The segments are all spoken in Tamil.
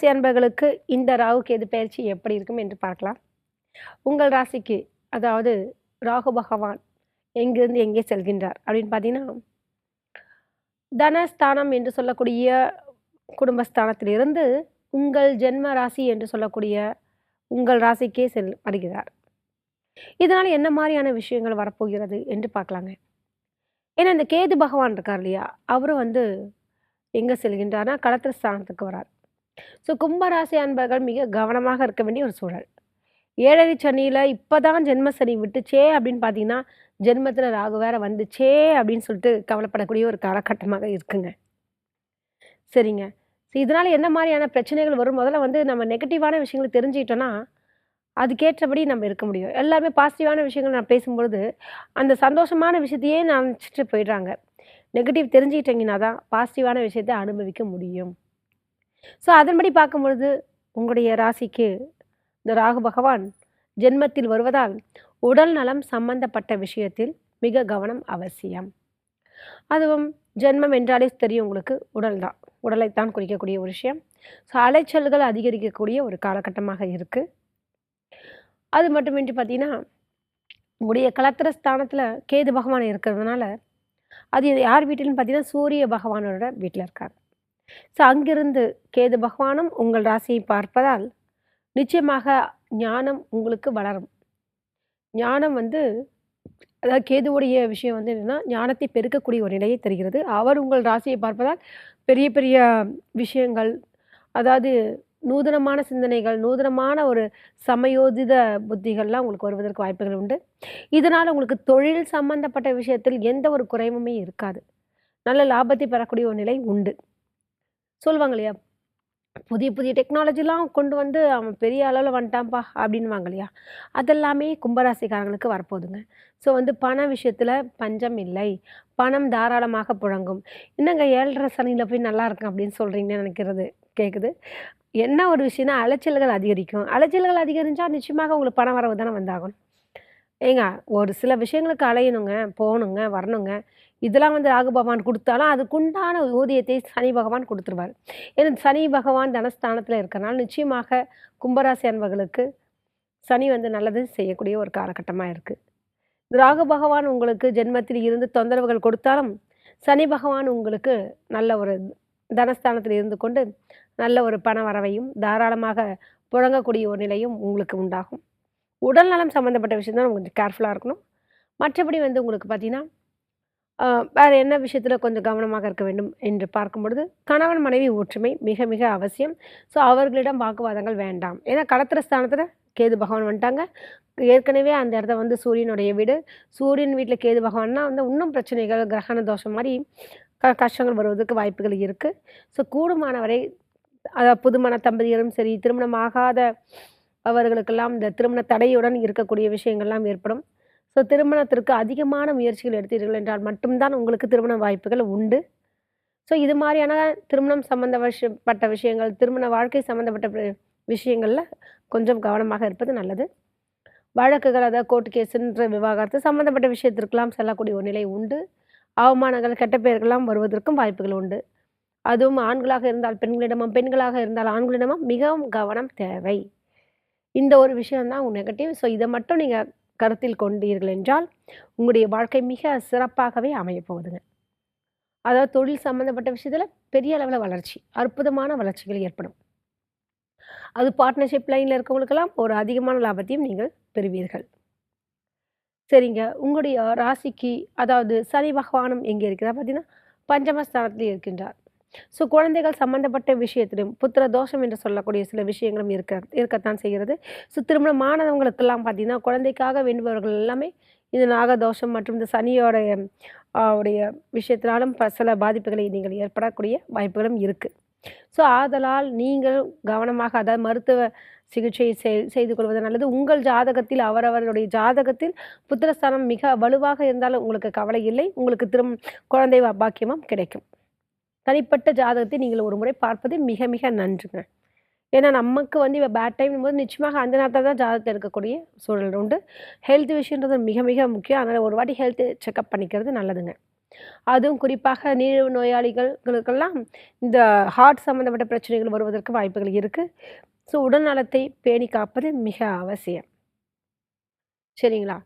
ராசி அன்பர்களுக்கு இந்த ராகு கேது பயிற்சி எப்படி இருக்கும் என்று பார்க்கலாம். உங்கள் ராசிக்கு அதாவது ராகு பகவான் எங்கிருந்து எங்கே செல்கின்றார் அப்படின்னு பார்த்தீங்கன்னா தனஸ்தானம் என்று சொல்லக்கூடிய குடும்பஸ்தானத்திலிருந்து உங்கள் ஜென்ம ராசி என்று சொல்லக்கூடிய உங்கள் ராசிக்கே செல் வருகிறார் இதனால் என்ன மாதிரியான விஷயங்கள் வரப்போகிறது என்று பார்க்கலாங்க. ஏன்னா இந்த கேது பகவான் இருக்கார் இல்லையா? அவரும் வந்து எங்கே செல்கின்றார்னா கடத்திர ஸ்தானத்துக்கு வரார். ஸோ கும்பராசி அன்பர்கள் மிக கவனமாக இருக்க வேண்டிய ஒரு சூழல். ஏழரை சனியில் இப்போ தான் ஜென்ம சனி விட்டுச்சே அப்படின்னு பார்த்தீங்கன்னா ஜென்மத்தில் ராகு வேற வந்துச்சே அப்படின்னு சொல்லிட்டு கவலைப்படக்கூடிய ஒரு காலகட்டமாக இருக்குங்க. சரிங்க. ஸோ இதனால் என்ன மாதிரியான பிரச்சனைகள் வரும்? முதல்ல வந்து நம்ம நெகட்டிவான விஷயங்களை தெரிஞ்சுக்கிட்டோன்னா அதுக்கேற்றபடி நம்ம இருக்க முடியும். எல்லாருமே பாசிட்டிவான விஷயங்கள் நான் பேசும்பொழுது அந்த சந்தோஷமான விஷயத்தையே நினச்சிட்டு போயிடுறாங்க. நெகட்டிவ் தெரிஞ்சுக்கிட்டீங்கன்னா தான் பாசிட்டிவான விஷயத்தை அனுபவிக்க முடியும். ஸோ அதன்படி பார்க்கும்பொழுது உங்களுடைய ராசிக்கு இந்த ராகு பகவான் ஜென்மத்தில் வருவதால் உடல் நலம் சம்பந்தப்பட்ட விஷயத்தில் மிக கவனம் அவசியம். அதுவும் ஜென்மம் என்றாலே தெரியும் உங்களுக்கு உடல் தான். உடலைத்தான் குறிக்கக்கூடிய ஒரு விஷயம். ஸோ அலைச்சல்கள் அதிகரிக்கக்கூடிய ஒரு காலகட்டமாக இருக்குது அது மட்டுமின்றி பார்த்தீங்கன்னா உங்களுடைய கலத்திர ஸ்தானத்தில் கேது பகவான் இருக்கிறதுனால அது யார் வீட்டிலும் பார்த்தீங்கன்னா சூரிய பகவானோட வீட்டில் இருக்காங்க ஸோ அங்கிருந்து கேது பகவானும் உங்கள் ராசியை பார்ப்பதால் நிச்சயமாக ஞானம் உங்களுக்கு வளரும். ஞானம் வந்து அதாவது கேதுவுடைய விஷயம் வந்து என்னென்னா ஞானத்தை பெருக்கக்கூடிய ஒரு நிலையை தருகிறது. அவர் உங்கள் ராசியை பார்ப்பதால் பெரிய பெரிய விஷயங்கள் அதாவது நூதனமான சிந்தனைகள் நூதனமான ஒரு சமயோதித புத்திகள்லாம் உங்களுக்கு வருவதற்கு வாய்ப்புகள் உண்டு. இதனால் உங்களுக்கு தொழில் சம்பந்தப்பட்ட விஷயத்தில் எந்த ஒரு குறைவுமே இருக்காது. நல்ல லாபத்தை பெறக்கூடிய ஒரு நிலை உண்டு. சொல்லுவாங்க இல்லையா புதிய புதிய டெக்னாலஜிலாம் கொண்டு வந்து அவன் பெரிய அளவில் வந்துட்டான்ப்பா அப்படின்வாங்க இல்லையா? அதெல்லாமே கும்பராசிக்காரங்களுக்கு வரப்போகுதுங்க. ஸோ வந்து பண விஷயத்தில் பஞ்சம் இல்லை. பணம் தாராளமாக புழங்கும். என்னங்க ஏழரை சனியில் போய் நல்லா இருக்கும் அப்படின்னு சொல்கிறீங்கன்னு நினைக்கிறது கேட்குது என்ன ஒரு விஷயம்னா அலைச்சல்கள் அதிகரிக்கும். அலைச்சல்கள் அதிகரிஞ்சால் நிச்சயமாக உங்களுக்கு பணம் வரவு தானே வந்தாகணும். ஏங்க ஒரு சில விஷயங்களுக்கு அலையணுங்க போகணுங்க வரணுங்க. இதெல்லாம் வந்து ராகு பகவான் கொடுத்தாலும் அதுக்குண்டான ஊதியத்தை சனி பகவான் கொடுத்துருவார். ஏன்னா சனி பகவான் தனஸ்தானத்தில் இருக்கிறனால நிச்சயமாக கும்பராசி அன்பர்களுக்கு சனி வந்து நல்லது செய்யக்கூடிய ஒரு காலகட்டமாக இருக்குது ராகு பகவான் உங்களுக்கு ஜென்மத்தில் இருந்து தொந்தரவுகள் கொடுத்தாலும் சனி பகவான் உங்களுக்கு நல்ல ஒரு தனஸ்தானத்தில் இருந்து கொண்டு நல்ல ஒரு பண வரவையும் தாராளமாக புழங்கக்கூடிய ஒரு நிலையும் உங்களுக்கு உண்டாகும். உடல்நலம் சம்மந்தப்பட்ட விஷயம் தான் கொஞ்சம் கேர்ஃபுல்லாக இருக்கணும். மற்றபடி வந்து உங்களுக்கு பார்த்தீங்கன்னா வேறு என்ன விஷயத்தில் கொஞ்சம் கவனமாக இருக்க வேண்டும் என்று பார்க்கும் பொழுது கணவன் மனைவி ஒற்றுமை மிக மிக அவசியம். ஸோ அவர்களிடம் வாக்குவாதங்கள் வேண்டாம். ஏன்னா கடத்திர ஸ்தானத்தில் கேது பகவான் வந்துட்டாங்க. ஏற்கனவே அந்த இடத்த வந்து சூரியனுடைய வீடு. சூரியன் வீட்டில் கேது பகவான்னா வந்து இன்னும் பிரச்சனைகள் கிரகண தோஷம் மாதிரி க கஷ்டங்கள் வருவதற்கு வாய்ப்புகள் இருக்குது ஸோ கூடுமானவரை அதாவது புதுமண தம்பதியரும் சரி திருமணம் ஆகாத அவர்களுக்கெல்லாம் இந்த திருமண தடையுடன் இருக்கக்கூடிய விஷயங்கள்லாம் ஏற்படும். ஸோ திருமணத்திற்கு அதிகமான முயற்சிகள் எடுத்தீர்கள் என்றால் மட்டும்தான் உங்களுக்கு திருமண வாய்ப்புகள் உண்டு. ஸோ இது மாதிரியான திருமணம் சம்மந்த விஷயப்பட்ட விஷயங்கள் திருமண வாழ்க்கை சம்மந்தப்பட்ட விஷயங்களில் கொஞ்சம் கவனமாக இருப்பது நல்லது. வழக்குகள் அதாவது கோர்ட் கேஸுன்ற விவாகரத்து சம்மந்தப்பட்ட விஷயத்திற்கெல்லாம் செல்லக்கூடிய ஒரு நிலை உண்டு. அவமானங்கள் கெட்ட பெயர்கள்லாம் வருவதற்கும் வாய்ப்புகள் உண்டு. அதுவும் ஆண்களாக இருந்தால் பெண்களிடமும் பெண்களாக இருந்தால் ஆண்களிடமும் மிகவும் கவனம் தேவை. இந்த ஒரு விஷயம்தான் நெகட்டிவ் ஸோ இதை மட்டும் நீங்கள் கருத்தில் கொண்டீர்கள் என்றால் உங்களுடைய வாழ்க்கை மிக சிறப்பாகவே அமையப்போகுதுங்க அதாவது தொழில் சம்மந்தப்பட்ட விஷயத்தில் பெரிய அளவில் வளர்ச்சி அற்புதமான வளர்ச்சிகள் ஏற்படும். அது பார்ட்னர்ஷிப் லைனில் இருக்கவங்களுக்கெல்லாம் ஒரு அதிகமான லாபத்தையும் நீங்கள் பெறுவீர்கள். சரிங்க. உங்களுடைய ராசிக்கு அதாவது சனி பகவானும் எங்கே இருக்கிறார் பார்த்தீங்கன்னா பஞ்சமஸ்தானத்தில் இருக்கின்றார். ஸோ குழந்தைகள் சம்மந்தப்பட்ட விஷயத்திலும் புத்திர தோஷம் என்று சொல்லக்கூடிய சில விஷயங்களும் இருக்க இருக்கத்தான் செய்கிறது. ஸோ திருமணமானவங்களுக்கெல்லாம் பார்த்தீங்கன்னா குழந்தைக்காக வேண்டுபவர்கள் எல்லாமே இந்த நாகதோஷம் மற்றும் இந்த சனியோடைய உடைய விஷயத்தினாலும் ப சில பாதிப்புகளை நீங்கள் ஏற்படக்கூடிய வாய்ப்புகளும் இருக்குது ஸோ ஆதலால் நீங்கள் கவனமாக அதாவது மருத்துவ சிகிச்சை செய்து கொள்வது நல்லது. உங்கள் ஜாதகத்தில் அவரவருடைய ஜாதகத்தில் புத்திரஸ்தானம் மிக வலுவாக இருந்தாலும் உங்களுக்கு கவலை இல்லை. உங்களுக்கு திரும் குழந்தை பாக்கியமும் கிடைக்கும். தனிப்பட்ட ஜாதகத்தை நீங்கள் ஒரு முறை பார்ப்பது மிக மிக நன்றுங்க. ஏன்னா நமக்கு வந்து இப்போ பேட் டைம் போது நிச்சயமாக அந்த நேரத்தில் தான் ஜாதகத்தை எடுக்கக்கூடிய சூழல் உண்டு. ஹெல்த் விஷயன்றது மிக மிக முக்கியம். அதனால் ஒரு வாட்டி ஹெல்த் செக்கப் பண்ணிக்கிறது நல்லதுங்க. அதுவும் குறிப்பாக நீரிழிவு நோயாளிகளுக்கெல்லாம் இந்த ஹார்ட் சம்மந்தப்பட்ட பிரச்சனைகள் வருவதற்கு வாய்ப்புகள் இருக்குது ஸோ உடல் நலத்தை பேணி காப்பது மிக அவசியம். சரிங்களா?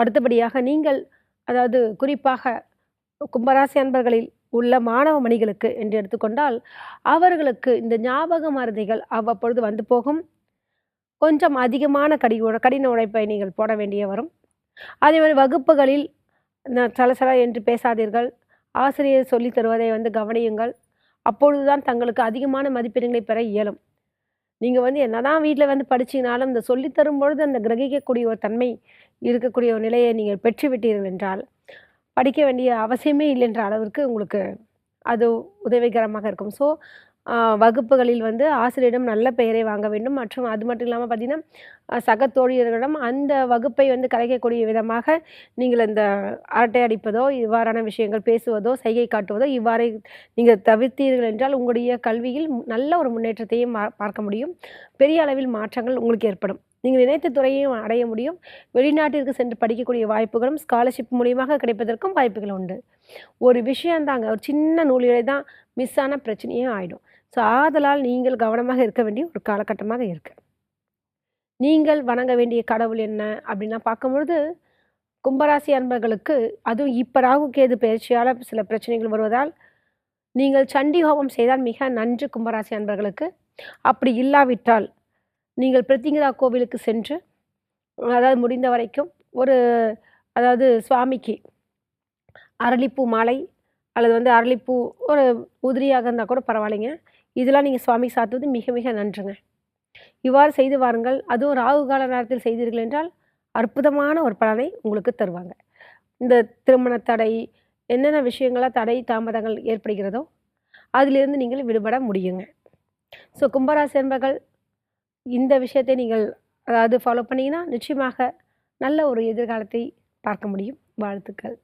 அடுத்தபடியாக நீங்கள் அதாவது குறிப்பாக கும்பராசி அன்பர்களில் உள்ள மாணவ மணிகளுக்கு என்று எடுத்துக்கொண்டால் அவர்களுக்கு இந்த ஞாபக மருதிகள் அவ்வப்பொழுது வந்து போகும். கொஞ்சம் அதிகமான கடி கடின உழைப்பை நீங்கள் போட வேண்டிய வரும். அதே மாதிரி வகுப்புகளில் சலசல என்று பேசாதீர்கள். ஆசிரியர் சொல்லி தருவதை வந்து கவனியுங்கள். அப்பொழுதுதான் தங்களுக்கு அதிகமான மதிப்பெண்களை பெற இயலும். நீங்கள் வந்து என்னதான் வீட்டில் வந்து படிச்சீங்கனாலும் இந்த சொல்லித் தரும் பொழுது அந்த கிரகிக்கக்கூடிய ஒரு தன்மை இருக்கக்கூடிய ஒரு நிலையை நீங்கள் பெற்றுவிட்டீர்கள் என்றால் படிக்க வேண்டிய அவசியமே இல்லை என்ற அளவிற்கு உங்களுக்கு அது உதவிகரமாக இருக்கும். ஸோ வகுப்புகளில் வந்து ஆசிரியரிடம் நல்ல பெயரை வாங்க வேண்டும். மற்றும் அது மட்டும் இல்லாமல் பார்த்திங்கன்னா சக தோழியர்களிடம் அந்த வகுப்பை வந்து கலைக்கக்கூடிய விதமாக நீங்கள் இந்த அரட்டை அடிப்பதோ இவ்வாறான விஷயங்கள் பேசுவதோ சைகை காட்டுவதோ இவ்வாறு நீங்கள் தவிர்த்தீர்கள் என்றால் உங்களுடைய கல்வியில் நல்ல ஒரு முன்னேற்றத்தையும் மா- பார்க்க முடியும். பெரிய அளவில் மாற்றங்கள் உங்களுக்கு ஏற்படும். நீங்கள் நினைத்த துறையையும் அடைய முடியும். வெளிநாட்டிற்கு சென்று படிக்கக்கூடிய வாய்ப்புகளும் ஸ்காலர்ஷிப் மூலியமாக கிடைப்பதற்கும் வாய்ப்புகள் உண்டு. ஒரு விஷயந்தாங்க ஒரு சின்ன நூலிலே தான் மிஸ் ஆன பிரச்சனையும் ஆகிடும் ஸோ ஆதலால் நீங்கள் கவனமாக இருக்க வேண்டிய ஒரு காலகட்டமாக இருக்கு. நீங்கள் வணங்க வேண்டிய கடவுள் என்ன? அப்படின்னா பார்க்கும்பொழுது கும்பராசி அன்பர்களுக்கு அதுவும் இப்போ ராகு கேது பயிற்சியால் சில பிரச்சனைகள் வருவதால் நீங்கள் சண்டி ஹோமம் செய்தால் மிக நன்று கும்பராசி அன்பர்களுக்கு. அப்படி இல்லாவிட்டால் நீங்கள் பிரத்திங்கரா கோவிலுக்கு சென்று அதாவது முடிந்த வரைக்கும் ஒரு அதாவது சுவாமிக்கு அரளிப்பூ மாலை அல்லது வந்து அரளிப்பூ ஒரு உதிரியாக இருந்தால் கூட பரவாயில்லைங்க. இதெல்லாம் நீங்கள் சுவாமி சாத்துவது மிக மிக நன்றுங்க. இவ்வாறு செய்து வாருங்கள். அதுவும் ராகு கால நேரத்தில் செய்தீர்கள் என்றால் அற்புதமான ஒரு பலனை உங்களுக்கு தருவாங்க. இந்த திருமண தடை என்னென்ன விஷயங்களாக தடை தாமதங்கள் ஏற்படுகிறதோ அதிலிருந்து நீங்கள் விடுபட முடியுங்க. ஸோ கும்பராசி என்பர்கள் இந்த விஷயத்தை நீங்கள் அதாவது ஃபாலோ பண்ணிங்கன்னா நிச்சயமாக நல்ல ஒரு எதிர்காலத்தை பார்க்க முடியும். வாழ்த்துக்கள்.